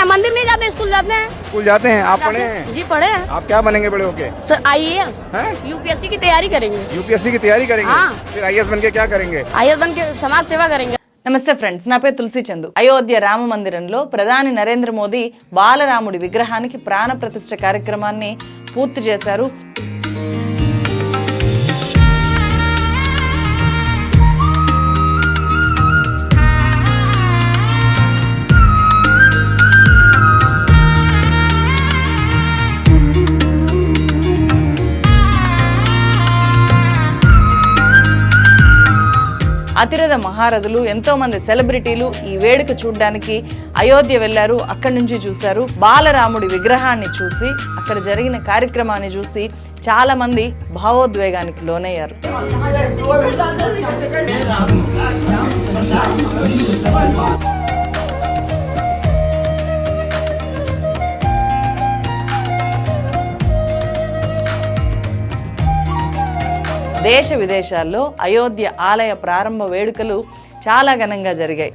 हैं मंदिर नहीं जाते स्कूल जाते हैं स्कूल जाते हैं आप पढ़े जाते हैं हैं। जी पढ़े हैं आप क्या बनेंगे बड़े होके सर आई हैं यूपीएससी की तैयारी करेंगे यूपीएससी की तैयारी करेंगे हाँ। फिर आई बन के क्या करेंगे आई बन के समाज सेवा करेंगे నమస్తే ఫ్రెండ్స్ నా పేరు తులసి చందు అయోధ్య రామ మందిరంలో ప్రధాని నరేంద్ర మోదీ బాలరాముడి విగ్రహానికి ప్రాణ ప్రతిష్ఠ కార్యక్రమాన్ని పూర్తి చేశారు అతిరథ మహారథులు ఎంతో మంది సెలబ్రిటీలు ఈ వేడుక చూడడానికి అయోధ్య వెళ్ళారు అక్కడి నుంచి చూశారు. బాలరాముడి విగ్రహాన్ని చూసి అక్కడ జరిగిన కార్యక్రమాన్ని చూసి చాలా మంది భావోద్వేగానికి లోనయ్యారు. దేశ విదేశాల్లో అయోధ్య ఆలయ ప్రారంభ వేడుకలు చాలా ఘనంగా జరిగాయి.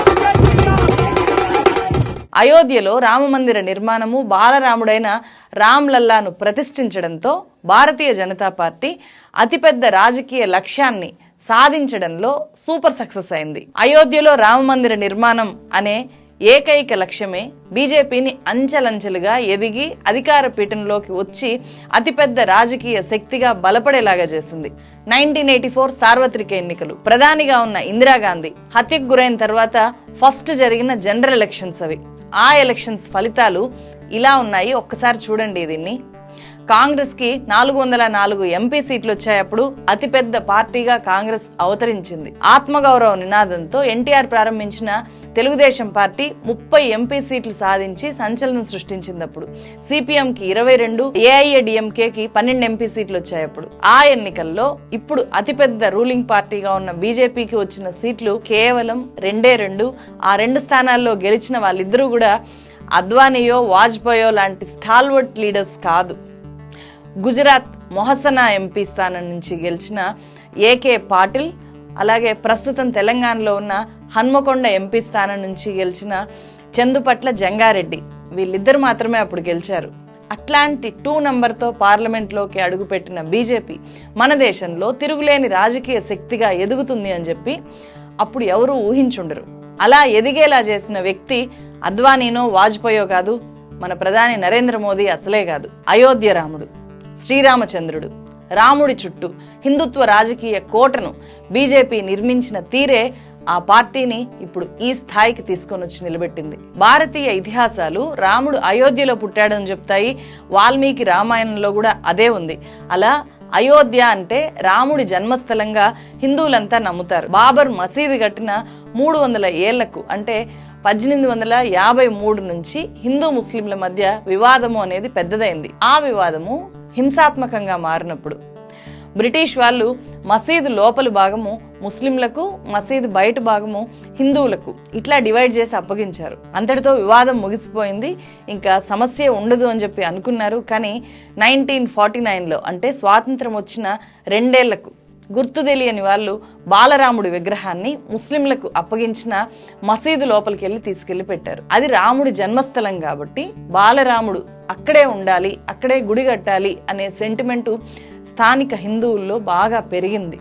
అయోధ్యలో రామమందిర నిర్మాణము బాలరాముడైన రామ్ లల్లాను ప్రతిష్ఠించడంతో భారతీయ జనతా పార్టీ అతిపెద్ద రాజకీయ లక్ష్యాన్ని సాధించడంలో సూపర్ సక్సెస్ అయింది. అయోధ్యలో రామమందిర నిర్మాణం అనే ఏకైక లక్ష్యమే బీజేపీని అంచెలంచెలుగా ఎదిగి అధికార పీఠంలోకి వచ్చి అతిపెద్ద రాజకీయ శక్తిగా బలపడేలాగా చేసింది. నైన్టీన్ ఎయిటీ ఫోర్ సార్వత్రిక ఎన్నికలు. ప్రధానిగా ఉన్న ఇందిరాగాంధీ హత్యకు గురైన తర్వాత ఫస్ట్ జరిగిన జనరల్ ఎలక్షన్స్ అవి. ఆ ఎలక్షన్స్ ఫలితాలు ఇలా ఉన్నాయి. ఒక్కసారి చూడండి దీన్ని. కాంగ్రెస్కి నాలుగు వందల నాలుగు ఎంపీ సీట్లు వచ్చాయప్పుడు అతిపెద్ద పార్టీగా కాంగ్రెస్ అవతరించింది. ఆత్మగౌరవ నినాదంతో ఎన్టీఆర్ ప్రారంభించిన తెలుగుదేశం పార్టీ ముప్పై ఎంపీ సీట్లు సాధించి సంచలనం సృష్టించింది అప్పుడు సిపిఎం కి ఇరవై రెండు ఏఐఏడిఎంకే కి పన్నెండు ఎంపీ సీట్లు వచ్చాయప్పుడు ఆ ఎన్నికల్లో ఇప్పుడు అతిపెద్ద రూలింగ్ పార్టీగా ఉన్న బీజేపీకి వచ్చిన సీట్లు కేవలం రెండే రెండు. ఆ రెండు స్థానాల్లో గెలిచిన వాళ్ళిద్దరూ కూడా అద్వానీయో వాజ్పేయో లాంటి స్టాల్వర్ట్ లీడర్స్ కాదు. గుజరాత్ మొహసనా ఎంపీ స్థానం నుంచి గెలిచిన ఏకే పాటిల్ అలాగే ప్రస్తుతం తెలంగాణలో ఉన్న హన్మకొండ ఎంపీ స్థానం నుంచి గెలిచిన చందుపట్ల జంగారెడ్డి. వీళ్ళిద్దరు మాత్రమే అప్పుడు గెలిచారు. అట్లాంటి టూ నంబర్తో పార్లమెంట్లోకి అడుగుపెట్టిన బీజేపీ మన దేశంలో తిరుగులేని రాజకీయ శక్తిగా ఎదుగుతుంది అని చెప్పి అప్పుడు ఎవరూ ఊహించుండరు. అలా ఎదిగేలా చేసిన వ్యక్తి అద్వానీనో వాజ్పేయో కాదు మన ప్రధాని నరేంద్ర మోదీ అసలే కాదు అయోధ్య రాముడు. శ్రీరామచంద్రుడు రాముడి చుట్టూ హిందుత్వ రాజకీయ కోటను బీజేపీ నిర్మించిన తీరే ఆ పార్టీని ఇప్పుడు ఈ స్థాయికి తీసుకొని వచ్చి నిలబెట్టింది. భారతీయ ఇతిహాసాలు రాముడు అయోధ్యలో పుట్టాడని చెప్తాయి. వాల్మీకి రామాయణంలో కూడా అదే ఉంది. అలా అయోధ్య అంటే రాముడి జన్మస్థలంగా హిందువులంతా నమ్ముతారు. బాబర్ మసీదు కట్టిన మూడు వందల ఏళ్ళకు అంటే పద్దెనిమిది వందల యాభై మూడు నుంచి హిందూ ముస్లింల మధ్య వివాదము అనేది పెద్దదైంది. ఆ వివాదము హింసాత్మకంగా మారినప్పుడు. బ్రిటిష్ వాళ్ళు మసీదు లోపలి భాగము ముస్లింలకు మసీదు బయట భాగము హిందువులకు ఇట్లా డివైడ్ చేసి అప్పగించారు. అంతటితో వివాదం ముగిసిపోయింది. ఇంకా సమస్య ఉండదు అని చెప్పి అనుకున్నారు. కానీ నైన్టీన్ ఫార్టీ నైన్లో అంటే స్వాతంత్రం వచ్చిన రెండేళ్ళకు గుర్తు తెలియని వాళ్ళు బాలరాముడి విగ్రహాన్ని ముస్లింలకు అప్పగించిన మసీదు లోపలికి వెళ్ళి తీసుకెళ్ళి పెట్టారు. అది రాముడి జన్మస్థలం కాబట్టి బాలరాముడు అక్కడే ఉండాలి అక్కడే గుడి కట్టాలి అనే సెంటిమెంటు స్థానిక హిందువుల్లో బాగా పెరిగింది.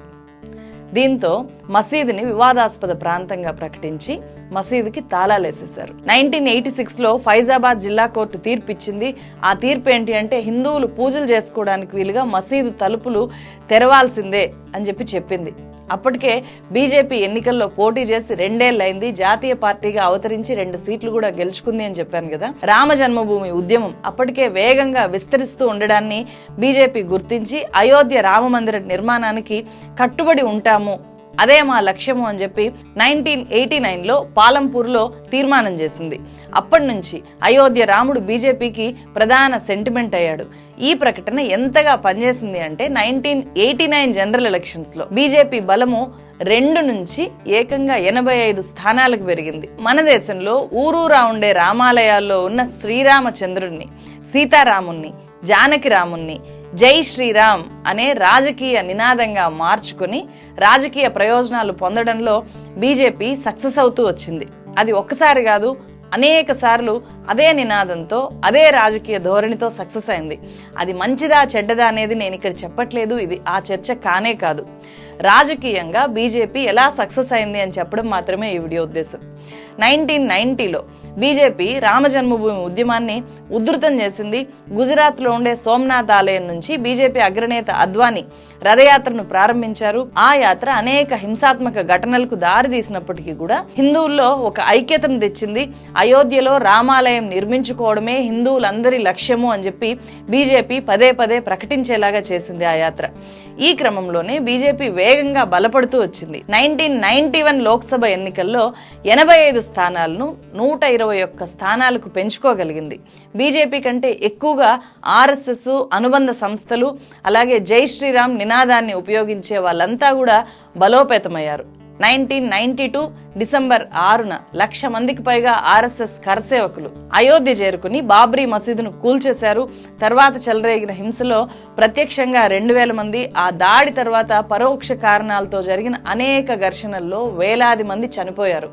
దీంతో మసీదుని వివాదాస్పద ప్రాంతంగా ప్రకటించి మసీదుకి తాళాలేసేశారు. నైన్టీన్ ఎయిటీ సిక్స్లో ఫైజాబాద్ జిల్లా కోర్టు తీర్పు ఇచ్చింది ఆ తీర్పు ఏంటి అంటే హిందువులు పూజలు చేసుకోవడానికి వీలుగా మసీదు తలుపులు తెరవాల్సిందే అని చెప్పి చెప్పింది. అప్పటికే బీజేపీ ఎన్నికల్లో పోటీ చేసి రెండేళ్ళైంది జాతీయ పార్టీగా అవతరించి రెండు సీట్లు కూడా గెలుచుకుంది అని చెప్పాను కదా. రామ జన్మభూమి ఉద్యమం అప్పటికే వేగంగా విస్తరిస్తూ ఉండడాన్ని బీజేపీ గుర్తించి అయోధ్య రామ మందిర నిర్మాణానికి కట్టుబడి ఉంటాము అదే మా లక్ష్యము అని చెప్పి నైన్టీన్ ఎయిటీ నైన్లో పాలంపూర్లో తీర్మానం చేసింది. అప్పటి నుంచి అయోధ్య రాముడు బీజేపీకి ప్రధాన సెంటిమెంట్ అయ్యాడు. ఈ ప్రకటన ఎంతగా పనిచేసింది అంటే నైన్టీన్ ఎయిటీ నైన్ జనరల్ ఎలక్షన్స్లో బీజేపీ బలము రెండు నుంచి ఏకంగా ఎనభై ఐదు స్థానాలకు పెరిగింది. మన దేశంలో ఊరూరా ఉండే రామాలయాల్లో ఉన్న శ్రీరామచంద్రుణ్ణి సీతారాముణ్ణి జానకి రాముణ్ణి జై శ్రీరామ్ అనే రాజకీయ నినాదంగా మార్చుకుని రాజకీయ ప్రయోజనాలు పొందడంలో బీజేపీ సక్సెస్ అవుతూ వచ్చింది. అది ఒక్కసారి కాదు అనేక సార్లు అదే నినాదంతో అదే రాజకీయ ధోరణితో సక్సెస్ అయింది. అది మంచిదా చెడ్డదా అనేది నేను ఇక్కడ చెప్పట్లేదు. ఇది ఆ చర్చ కానే కాదు. రాజకీయంగా బీజేపీ ఎలా సక్సెస్ అయింది అని చెప్పడం మాత్రమే ఈ వీడియో ఉద్దేశం. నైన్టీన్ నైన్టీలో బీజేపీ రామ జన్మభూమి ఉద్యమాన్ని ఉధృతం చేసింది. గుజరాత్లో ఉండే సోమనాథ్ ఆలయం నుంచి బీజేపీ అగ్రనేత అద్వానీ రథయాత్రను ప్రారంభించారు. ఆ యాత్ర అనేక హింసాత్మక ఘటనలకు దారి తీసినప్పటికీ కూడా హిందువుల్లో ఒక ఐక్యతను తెచ్చింది. అయోధ్యలో రామాలయం నిర్మించుకోవడమే హిందువులందరి లక్ష్యము అని చెప్పి బీజేపీ పదే పదే ప్రకటించేలాగా చేసింది ఆ యాత్ర. ఈ క్రమంలోనే బీజేపీ వేగంగా బలపడుతూ వచ్చింది. నైన్టీన్ నైన్టీ వన్ లోక్సభ ఎన్నికల్లో ఎనభై ఐదు స్థానాలను నూట ఇరవై ఒక్క స్థానాలకు పెంచుకోగలిగింది. బీజేపీ కంటే ఎక్కువగా ఆర్ఎస్ఎస్ అనుబంధ సంస్థలు అలాగే జై శ్రీరామ్ నినాదాన్ని ఉపయోగించే వాళ్ళంతా కూడా బలోపేతమయ్యారు. నైన్టీన్ నైన్టీ టూ డిసెంబర్ ఆరున లక్ష మందికి పైగా ఆర్ఎస్ఎస్ కరసేవకులు అయోధ్య చేరుకుని బాబ్రీ మసీదును కూల్చేశారు. తర్వాత చెలరేగిన హింసలో ప్రత్యక్షంగా రెండు వేల మంది ఆ దాడి తర్వాత పరోక్ష కారణాలతో జరిగిన అనేక ఘర్షణల్లో వేలాది మంది చనిపోయారు.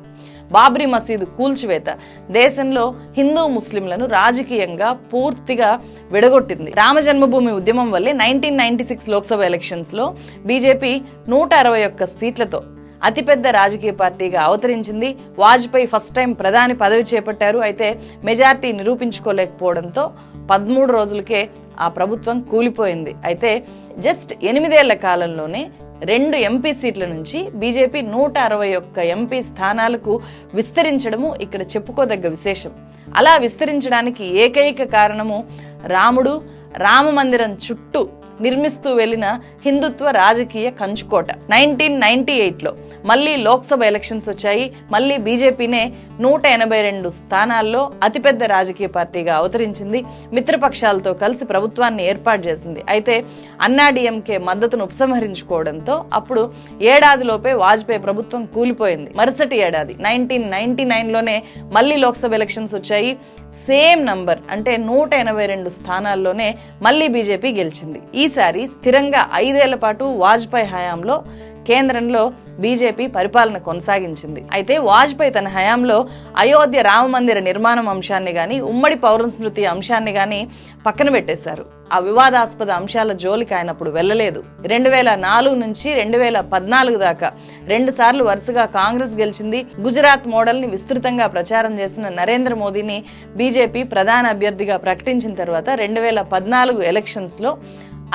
బాబ్రీ మసీదు కూల్చివేత దేశంలో హిందూ ముస్లింలను రాజకీయంగా పూర్తిగా విడగొట్టింది. రామ జన్మభూమి ఉద్యమం వల్లే నైన్టీన్ నైన్టీ సిక్స్ లోక్సభ ఎలక్షన్స్లో బీజేపీ నూట అరవై ఒక్క సీట్లతో అతిపెద్ద రాజకీయ పార్టీగా అవతరించింది. వాజ్పేయి ఫస్ట్ టైం ప్రధాని పదవి చేపట్టారు. అయితే మెజార్టీ నిరూపించుకోలేకపోవడంతో పదమూడు రోజులకే ఆ ప్రభుత్వం కూలిపోయింది. అయితే జస్ట్ ఎనిమిదేళ్ళ కాలంలోనే రెండు ఎంపీ సీట్ల నుంచి బీజేపీ నూట అరవై ఒక్క ఎంపీ స్థానాలకు విస్తరించడము ఇక్కడ చెప్పుకోదగ్గ విశేషం. అలా విస్తరించడానికి ఏకైక కారణము రాముడు రామ మందిరం చుట్టూ నిర్మిస్తూ వెళ్ళిన హిందుత్వ రాజకీయ కంచుకోట నైన్టీన్ నైన్టీ ఎయిట్లో. మళ్ళీ లోక్సభ ఎలక్షన్స్ వచ్చాయి. మళ్ళీ బీజేపీనే నూట ఎనభై రెండు స్థానాల్లో అతిపెద్ద రాజకీయ పార్టీగా అవతరించింది. మిత్రపక్షాలతో కలిసి ప్రభుత్వాన్ని ఏర్పాటు చేసింది. అయితే అన్నాడీఎంకే మద్దతును ఉపసంహరించుకోవడంతో అప్పుడు ఏడాదిలోపే వాజ్పేయి ప్రభుత్వం కూలిపోయింది. మరుసటి ఏడాది నైన్టీన్ నైన్టీ నైన్లోనే మళ్ళీ లోక్సభ ఎలక్షన్స్ వచ్చాయి. సేమ్ నంబర్ అంటే నూట ఎనభై రెండు స్థానాల్లోనే మళ్ళీ బీజేపీ గెలిచింది. ఈసారి స్థిరంగా ఐదేళ్ళ పాటు వాజ్పేయి హయాంలో కేంద్రంలో బీజేపీ పరిపాలన కొనసాగించింది. అయితే వాజ్పేయి తన హయాంలో అయోధ్య రామ మందిర నిర్మాణం అంశాన్ని కానీ ఉమ్మడి పౌర స్మృతి అంశాన్ని కానీ పక్కన పెట్టేశారు. ఆ వివాదాస్పద అంశాల జోలికి ఆయన అప్పుడు వెళ్ళలేదు. రెండు వేల నాలుగు నుంచి రెండు వేల పద్నాలుగు దాకా రెండు సార్లు వరుసగా కాంగ్రెస్ గెలిచింది. గుజరాత్ మోడల్ని విస్తృతంగా ప్రచారం చేసిన నరేంద్ర మోదీని బీజేపీ ప్రధాన అభ్యర్థిగా ప్రకటించిన తర్వాత రెండు వేల పద్నాలుగు ఎలక్షన్స్లో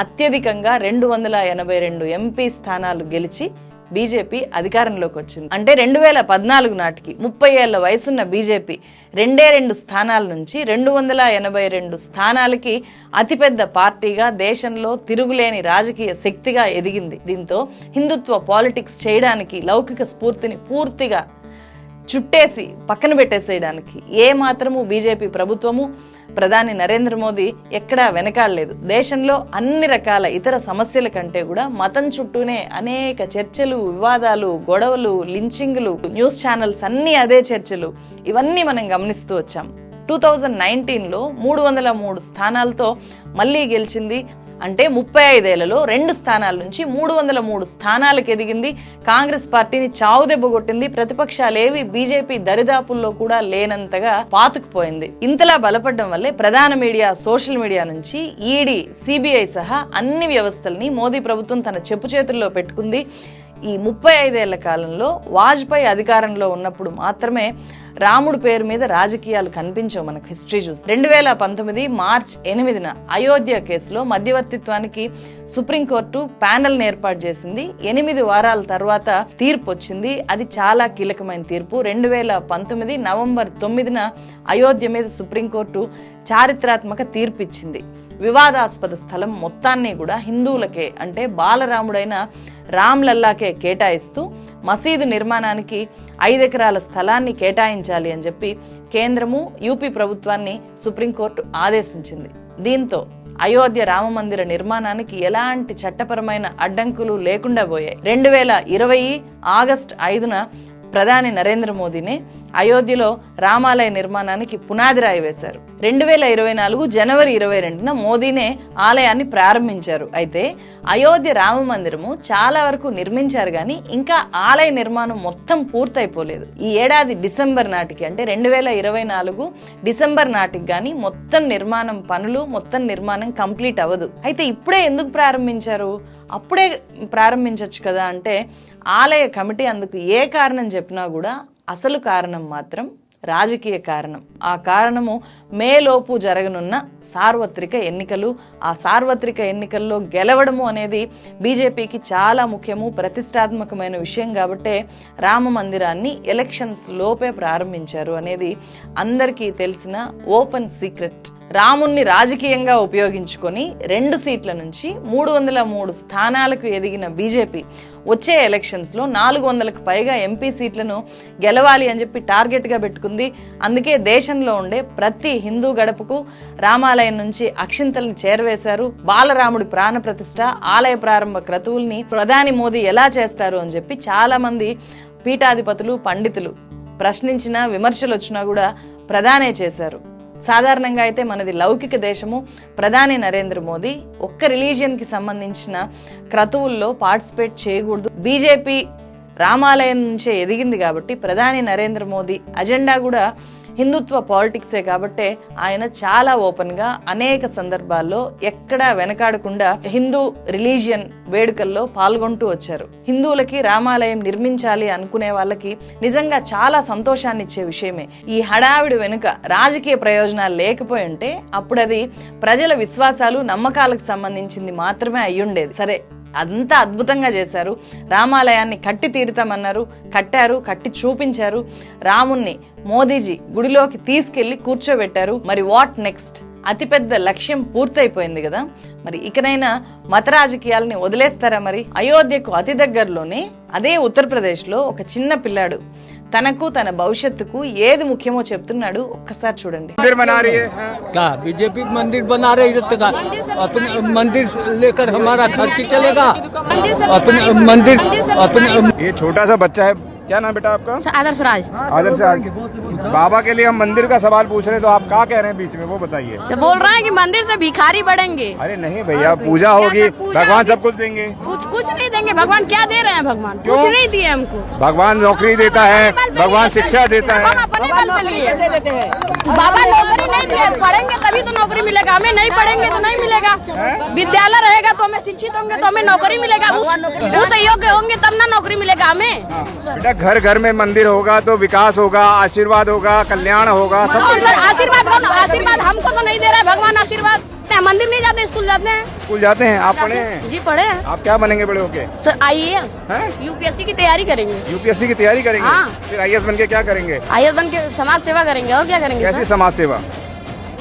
అత్యధికంగా రెండు వందల ఎనభై రెండు ఎంపీ స్థానాలు గెలిచి బీజేపీ అధికారంలోకి వచ్చింది. అంటే రెండు వేల పద్నాలుగు నాటికి ముప్పై ఏళ్ళ వయసున్న బీజేపీ రెండే రెండు స్థానాల నుంచి రెండు వందల ఎనభై రెండు స్థానాలకి అతిపెద్ద పార్టీగా దేశంలో తిరుగులేని రాజకీయ శక్తిగా ఎదిగింది. దీంతో హిందుత్వ పాలిటిక్స్ చేయడానికి లౌకిక స్ఫూర్తిని పూర్తిగా చుట్టేసి పక్కన పెట్టేసేయడానికి ఏ మాత్రము బీజేపీ ప్రభుత్వము ప్రధాని నరేంద్ర మోదీ ఎక్కడా వెనకాడలేదు. దేశంలో అన్ని రకాల ఇతర సమస్యల కంటే కూడా మతం చుట్టూనే అనేక చర్చలు వివాదాలు గొడవలు లించింగ్లు న్యూస్ ఛానల్స్ అన్నీ అదే చర్చలు. ఇవన్నీ మనం గమనిస్తూ వచ్చాం. టూ థౌజండ్ నైన్టీన్లో మూడు వందల మూడు స్థానాలతో మళ్ళీ గెలిచింది అంటే ముప్పై ఐదేళ్ళలో రెండు స్థానాల నుంచి మూడు వందల మూడు స్థానాలకు ఎదిగింది. కాంగ్రెస్ పార్టీని చావుదెబ్బగొట్టింది ప్రతిపక్షాలేవి బీజేపీ దరిదాపుల్లో కూడా లేనంతగా పాతుకుపోయింది. ఇంతలా బలపడడం వల్లే ప్రధాన మీడియా సోషల్ మీడియా నుంచి ఈడీ సిబిఐ సహా అన్ని వ్యవస్థల్ని మోదీ ప్రభుత్వం తన చెప్పు చేతుల్లో పెట్టుకుంది. ఈ ముప్పై ఐదేళ్ళ కాలంలో వాజ్పేయి అధికారంలో ఉన్నప్పుడు మాత్రమే రాముడు పేరు మీద రాజకీయాలు కనిపించవు మనకు హిస్టరీ చూసి రెండు వేల పంతొమ్మిది మార్చ్ ఎనిమిదిన అయోధ్య కేసులో మధ్యవర్తిత్వానికి సుప్రీంకోర్టు ప్యానెల్ ఏర్పాటు చేసింది. ఎనిమిది వారాల తర్వాత తీర్పు వచ్చింది. అది చాలా కీలకమైన తీర్పు. రెండు వేల పంతొమ్మిది నవంబర్ తొమ్మిదిన అయోధ్య మీద సుప్రీంకోర్టు చారిత్రాత్మక తీర్పు ఇచ్చింది వివాదాస్పద స్థలం మొత్తాన్ని కూడా హిందువులకే అంటే బాలరాముడైన రామ్ లల్లాకే కేటాయిస్తూ మసీదు నిర్మాణానికి ఐదెకరాల స్థలాన్ని కేటాయించాలి అని చెప్పి కేంద్రము యూపీ ప్రభుత్వాన్ని సుప్రీంకోర్టు ఆదేశించింది. దీంతో అయోధ్య రామమందిర నిర్మాణానికి ఎలాంటి చట్టపరమైన అడ్డంకులు లేకుండా పోయాయి. రెండు వేల ఇరవై ఆగస్ట్ ఐదున ప్రధాని నరేంద్ర మోదీనే అయోధ్యలో రామాలయ నిర్మాణానికి పునాది రాయి వేశారు. రెండు వేల ఇరవై నాలుగు జనవరి ఇరవై రెండున మోదీనే ఆలయాన్ని ప్రారంభించారు. అయితే అయోధ్య రామ మందిరము చాలా వరకు నిర్మించారు కానీ ఇంకా ఆలయ నిర్మాణం మొత్తం పూర్తయిపోలేదు. ఈ ఏడాది డిసెంబర్ నాటికి అంటే రెండు వేల ఇరవై నాలుగు డిసెంబర్ నాటికి కానీ మొత్తం నిర్మాణం పనులు మొత్తం నిర్మాణం కంప్లీట్ అవ్వదు. అయితే ఇప్పుడే ఎందుకు ప్రారంభించారు? అప్పుడే ప్రారంభించవచ్చు కదా అంటే ఆలయ కమిటీ అందుకు ఏ కారణం చెప్పినా కూడా అసలు కారణం మాత్రం రాజకీయ కారణం. ఆ కారణము మేలోపు జరగనున్న సార్వత్రిక ఎన్నికలు. ఆ సార్వత్రిక ఎన్నికల్లో గెలవడము అనేది బీజేపీకి చాలా ముఖ్యము ప్రతిష్టాత్మకమైన విషయం కాబట్టే రామ మందిరాన్ని ఎలక్షన్స్ లోపే ప్రారంభించారు అనేది అందరికీ తెలిసిన ఓపెన్ సీక్రెట్. రాముణ్ణి రాజకీయంగా ఉపయోగించుకొని రెండు సీట్ల నుంచి మూడు వందల మూడు స్థానాలకు ఎదిగిన బీజేపీ వచ్చే ఎలక్షన్స్లో నాలుగు వందలకు పైగా ఎంపీ సీట్లను గెలవాలి అని చెప్పి టార్గెట్గా పెట్టుకుంది. అందుకే దేశంలో ఉండే ప్రతి హిందూ గడపకు రామాలయం నుంచి అక్షింతల్ని చేరవేశారు. బాలరాముడి ప్రాణ ప్రతిష్ట ఆలయ ప్రారంభ క్రతువుల్ని ప్రధాని మోదీ ఎలా చేస్తారు అని చెప్పి చాలామంది పీఠాధిపతులు పండితులు ప్రశ్నించినా విమర్శలు వచ్చినా కూడా ప్రధానే చేశారు. సాధారణంగా అయితే మనది లౌకిక దేశము. ప్రధాని నరేంద్ర మోదీ ఒక్క రిలీజియన్కి సంబంధించిన క్రతువుల్లో పార్టిసిపేట్ చేయకూడదు. బీజేపీ రామాలయం నుంచే ఎదిగింది కాబట్టి ప్రధాని నరేంద్ర మోదీ అజెండా కూడా హిందుత్వ పాలిటిక్సే కాబట్టే ఆయన చాలా ఓపెన్గా అనేక సందర్భాల్లో ఎక్కడా వెనకాడకుండా హిందూ రిలీజియన్ వేడుకల్లో పాల్గొంటూ వచ్చారు. హిందువులకి రామాలయం నిర్మించాలి అనుకునే వాళ్ళకి నిజంగా చాలా సంతోషాన్ని ఇచ్చే విషయమే. ఈ హడావిడి వెనుక రాజకీయ ప్రయోజనాలు లేకపోయి ఉంటే అప్పుడు అది ప్రజల విశ్వాసాలు నమ్మకాలకు సంబంధించింది మాత్రమే అయ్యుండేది. సరే అంతా అద్భుతంగా చేశారు. రామాలయాన్ని కట్టి తీరుతామన్నారు. కట్టారు కట్టి చూపించారు. రాముణ్ణి మోదీజీ గుడిలోకి తీసుకెళ్ళి కూర్చోబెట్టారు. మరి వాట్ నెక్స్ట్? అతిపెద్ద లక్ష్యం పూర్తయిపోయింది కదా. మరి ఇకనైనా మత రాజకీయాలని వదిలేస్తారా మరి? అయోధ్యకు అతి దగ్గరలోనే అదే ఉత్తరప్రదేశ్లో ఒక చిన్న పిల్లాడు తనకు తన భవిష్యత్తుకు ఏది ముఖ్యమో చెప్తున్నాడు ఒక్కసారి చూడండి मंदिर बना रही है हाँ। क्या बीजेपी मंदिर बना रही है तो का अपने मंदिर लेकर हमारा खर्च चलेगा अपने मंदिर अपने ये छोटा सा बच्चा है क्या नाम बेटा आपका? आदर्श राज आदर्श राज बाबा के लिए हम मंदिर का सवाल पूछ रहे हैं तो आप क्या कह रहे हैं बीच में वो बताइए। बोल रहे हैं कि मंदिर से भिखारी बढ़ेंगे। अरे नहीं भैया पूजा होगी भगवान सब कुछ देंगे। कुछ कुछ नहीं देंगे भगवान क्या दे रहे हैं भगवान? कुछ नहीं दिए हमको। भगवान नौकरी देता है भगवान शिक्षा देता है। बाबा नौकरी नहीं दिए पढ़ेंगे तभी तो नौकरी मिलेगा हमें नहीं पढ़ेंगे तो नहीं मिलेगा। विद्यालय रहेगा तो हमें शिक्षित होंगे तो हमें नौकरी मिलेगा उस उस योग्य होंगे तब ना नौकरी मिलेगा हमें। बेटा घर घर में मंदिर होगा तो विकास होगा आशीर्वाद होगा कल्याण होगा सब आशीर्वाद आशीर्वाद हमको तो नहीं दे रहा है भगवान आशीर्वाद। मंदिर नहीं जाते स्कूल जाते हैं। स्कूल जाते हैं आप पढ़े हैं। जी पढ़े हैं। आप क्या बनेंगे बड़े होके? सर आई एस यूपीएससी की तैयारी करेंगे। यूपीएससी की तैयारी करेंगे? हाँ। फिर आई एस बन के क्या करेंगे? आई एस बन के समाज सेवा करेंगे और क्या करेंगे कैसी समाज सेवा?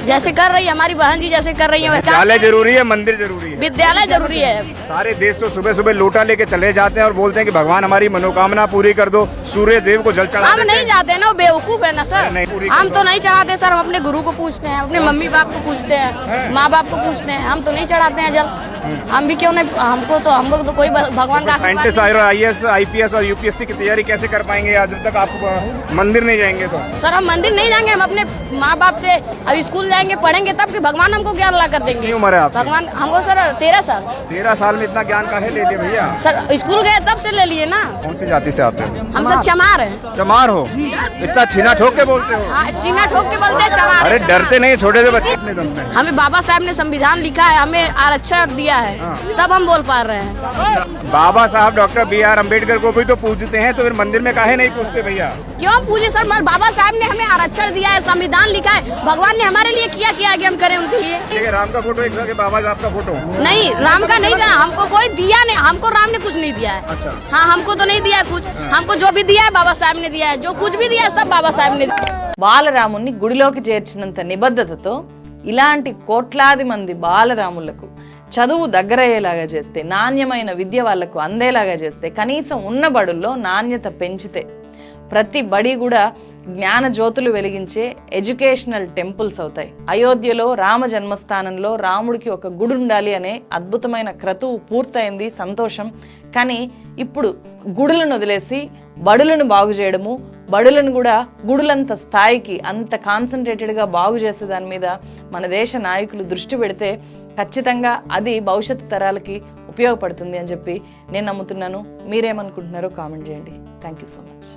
जैसे कर रही है हमारी बहन जी जैसे कर रही है विद्यालय ज़रूरी है मंदिर ज़रूरी है। विद्यालय ज़रूरी है। सारे देश तो सुबह सुबह लोटा लेके चले जाते हैं और बोलते हैं कि भगवान हमारी मनोकामना पूरी कर दो सूर्य देव को जल चढ़ा हम नहीं। जाते ना बेवकूफ़ है ना सर। हम तो नहीं चढ़ाते सर। हम अपने गुरु को पूछते हैं अपने मम्मी बाप को पूछते हैं माँ बाप को पूछते हैं। हम तो नहीं चढ़ाते हैं जल। हम भी क्यों नहीं हमको तो हमको तो कोई भगवान का scientist I S I P S और यूपीएससी की तैयारी कैसे कर पाएँगे? आज जब तक आप मंदिर नहीं जाएँगे तो। सर हम मंदिर नहीं जाएँगे हम अपने माँ बाप से अब स्कूल जाएँगे पढ़ेंगे तब कि भगवान हमको ज्ञान ला कर देंगे। उम्र है आपकी? भगवान हमको सर तेरह साल। तेरह साल में इतना ज्ञान काहे ले लिया भैया? सर स्कूल गए तब से ले लिए ना। कौन सी जाति से आते हो? हम सर चमार है। चमार हो? इतना छीना ठोक के बोलते हो छीना ठोक के बोलते हैं चमार। अरे डरते नहीं छोटे से बच्चे। हमें बाबा साहब ने संविधान लिखा है हमें आरक्षण दिया है तब हम बोल पा रहे हैं बाबा साहब डॉक्टर बी आर अम्बेडकर को भी तो पूछते हैं तो फिर मंदिर में काहे नहीं पूछते भैया क्यों पूजे सर मगर बाबा साहब ने हमें आरक्षण दिया है संविधान लिखा है भगवान ने हमारे लिए किया किया कि हम करें उनके लिए ठीक है राम का फोटो एक जगह बाबा साहब का फोटो नहीं राम का नहीं जाना हमको कोई दिया नहीं हमको राम ने कुछ नहीं दिया है अच्छा। हाँ हमको तो नहीं दिया है कुछ हमको जो भी दिया है बाबा साहब ने दिया है जो कुछ भी दिया है सब बाबा साहब ने दिया है। బాలరాముణ్ణి గుడిలోకి చేర్చినంత నిబద్ధతతో ఇలాంటి కోట్లాది మంది బాలరాములకు చదువు దగ్గరయ్యేలాగా చేస్తే నాణ్యమైన విద్య వాళ్ళకు అందేలాగా చేస్తే కనీసం ఉన్న బడుల్లో నాణ్యత పెంచితే ప్రతి బడి కూడా జ్ఞాన జ్యోతులు వెలిగించే ఎడ్యుకేషనల్ టెంపుల్స్ అవుతాయి. అయోధ్యలో రామ జన్మస్థానంలో రాముడికి ఒక గుడి ఉండాలి అనే అద్భుతమైన క్రతువు పూర్తయింది సంతోషం. కానీ ఇప్పుడు గుడులను వదిలేసి బడులను బాగు చేయడము బడులను కూడా గుడులంత స్థాయికి అంత కాన్సన్ట్రేటెడ్గా బాగు చేసే దాని మీద మన దేశ నాయకులు దృష్టి పెడితే ఖచ్చితంగా అది భవిష్యత్తు తరాలకి ఉపయోగపడుతుంది అని చెప్పి నేను నమ్ముతున్నాను. మీరేమనుకుంటున్నారో కామెంట్ చేయండి. Thank you so much